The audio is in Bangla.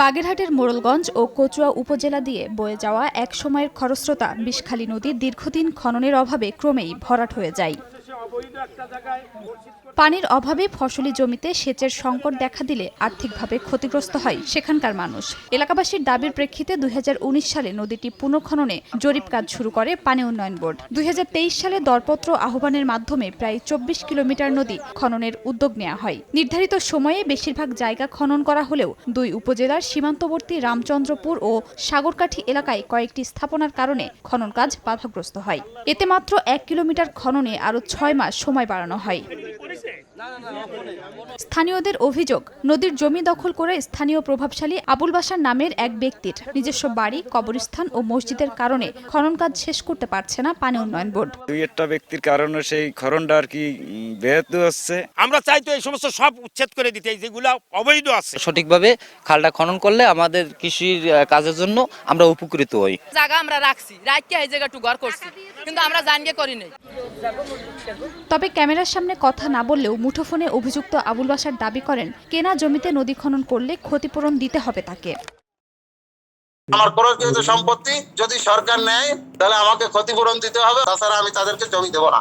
বাগেরহাটের মোড়লগঞ্জ ও কচুয়া উপজেলা দিয়ে বয়ে যাওয়া এক সময়ের খরস্রোতা বিষখালী নদী দীর্ঘদিন খননের অভাবে ক্রমেই ভরাট হয়ে যায়। পানির অভাবে ফসলি জমিতে সেচের সংকট দেখা দিলে আর্থিকভাবে ক্ষতিগ্রস্ত হয় সেখানকার মানুষ। এলাকাবাসীর দাবির প্রেক্ষিতে দুই হাজার উনিশ সালে নদীটি পুনঃখননে জরিপ কাজ শুরু করে পানি উন্নয়ন বোর্ড। দুই হাজার তেইশ সালে দরপত্র আহ্বানের মাধ্যমে প্রায় চব্বিশ কিলোমিটার নদী খননের উদ্যোগ নেওয়া হয়। নির্ধারিত সময়ে বেশিরভাগ জায়গা খনন করা হলেও দুই উপজেলার সীমান্তবর্তী রামচন্দ্রপুর ও সাগরকাঠি এলাকায় কয়েকটি স্থাপনার কারণে খনন কাজ বাধাগ্রস্ত হয়। এতে মাত্র এক কিলোমিটার খননে আরও ছয় মাস সময় বাড়ানো হয়। স্থানীয়দের অভিযোগ নদীর জমি দখল করে স্থানীয় প্রভাবশালী আবুল বাসার নামের এক ব্যক্তির নিজস্ব বাড়ি কবরস্থান ও মসজিদের কারণে খনন কাজ শেষ করতে পারছে না পানি উন্নয়ন বোর্ড। দুই একটা ব্যক্তির কারণে সেই খরণটা আর কি ব্যাহত হচ্ছে। আমরা চাই তো এই সমস্ত সব উচ্ছেদ করে দিতে যেগুলো অবৈধ আছে। সঠিকভাবে খালটা খনন করলে আমাদের কৃষির কাজের জন্য আমরা উপকৃত হই। জায়গা আমরা রাখছি রাখকে এই জায়গা ঘর করছি। কিন্তু আমরা জানিয়ে করি নাই। তবে ক্যামেরার সামনে কথা না বললেও মুঠোফোনে অভিযুক্ত আবুল বাসার দাবি করেন কেনা জমিতে নদী খনন করলে ক্ষতিপূরণ দিতে হবে তাকে। আমার খরচকৃত সম্পত্তি যদি সরকার নেয় তাহলে আমাকে ক্ষতিপূরণ দিতে হবে তাছাড়া আমি তাদেরকে জমি দেবো না।